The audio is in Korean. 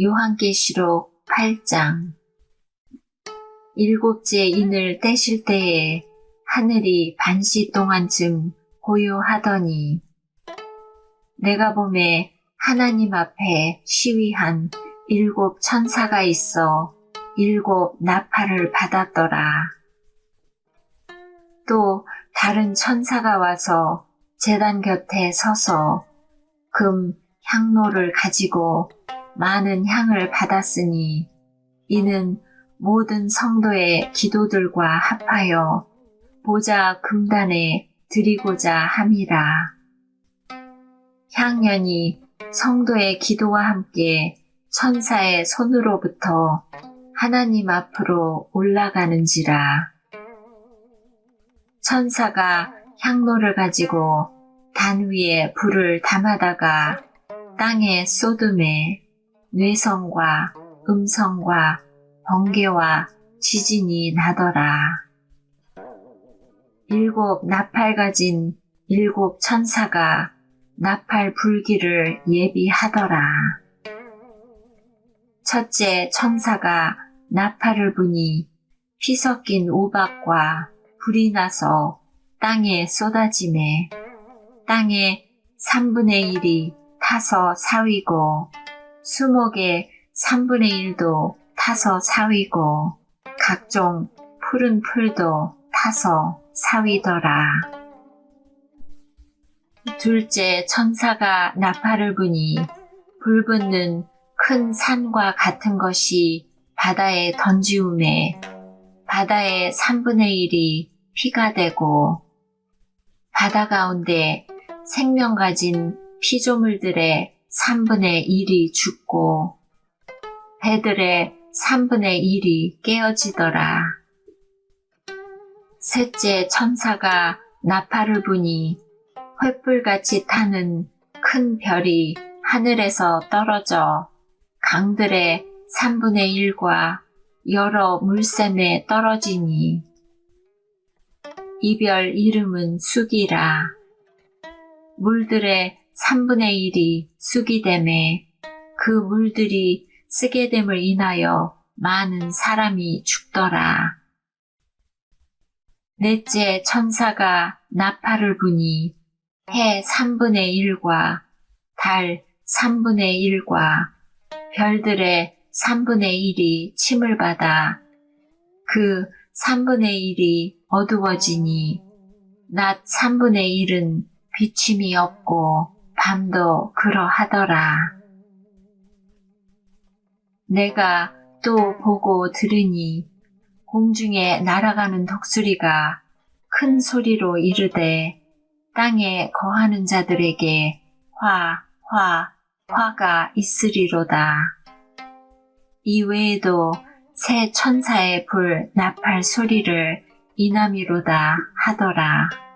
요한계시록 8장 일곱째 인을 떼실 때에 하늘이 반시 동안쯤 고요하더니 내가 봄에 하나님 앞에 시위한 일곱 천사가 있어 일곱 나팔을 받았더라. 또 다른 천사가 와서 재단 곁에 서서 금 향로를 가지고 많은 향을 받았으니 이는 모든 성도의 기도들과 합하여 보좌 금단에 드리고자 함이라. 향연이 성도의 기도와 함께 천사의 손으로부터 하나님 앞으로 올라가는지라. 천사가 향로를 가지고 단 위에 불을 담아다가 땅에 쏟음에 뇌성과 음성과 번개와 지진이 나더라. 일곱 나팔 가진 일곱 천사가 나팔 불기를 예비하더라. 첫째 천사가 나팔을 부니 피 섞인 우박과 불이 나서 땅에 쏟아짐에 땅의 3분의 1이 타서 사위고 수목의 3분의 1도 타서 사위고 각종 푸른 풀도 타서 사위더라. 둘째 천사가 나팔을 부니 불 붙는 큰 산과 같은 것이 바다에 던지움에 바다의 3분의 1이 피가 되고 바다 가운데 생명 가진 피조물들의 3분의 1이 죽고 배들의 3분의 1이 깨어지더라. 셋째 천사가 나팔을 부니 횃불같이 타는 큰 별이 하늘에서 떨어져 강들의 3분의 1과 여러 물샘에 떨어지니 이별 이름은 쑥이라 물들의 3분의 1이 쑥이 됨에 그 물들이 쓰게 됨을 인하여 많은 사람이 죽더라. 넷째 천사가 나팔을 부니 해 3분의 1과 달 3분의 1과 별들의 3분의 1이 침을 받아 그 3분의 1이 어두워지니 낮 3분의 1은 비침이 없고 밤도 그러하더라. 내가 또 보고 들으니 공중에 날아가는 독수리가 큰 소리로 이르되 땅에 거하는 자들에게 화, 화, 화가 있으리로다. 이 외에도 새 천사의 불 나팔 소리를 이남이로다 하더라.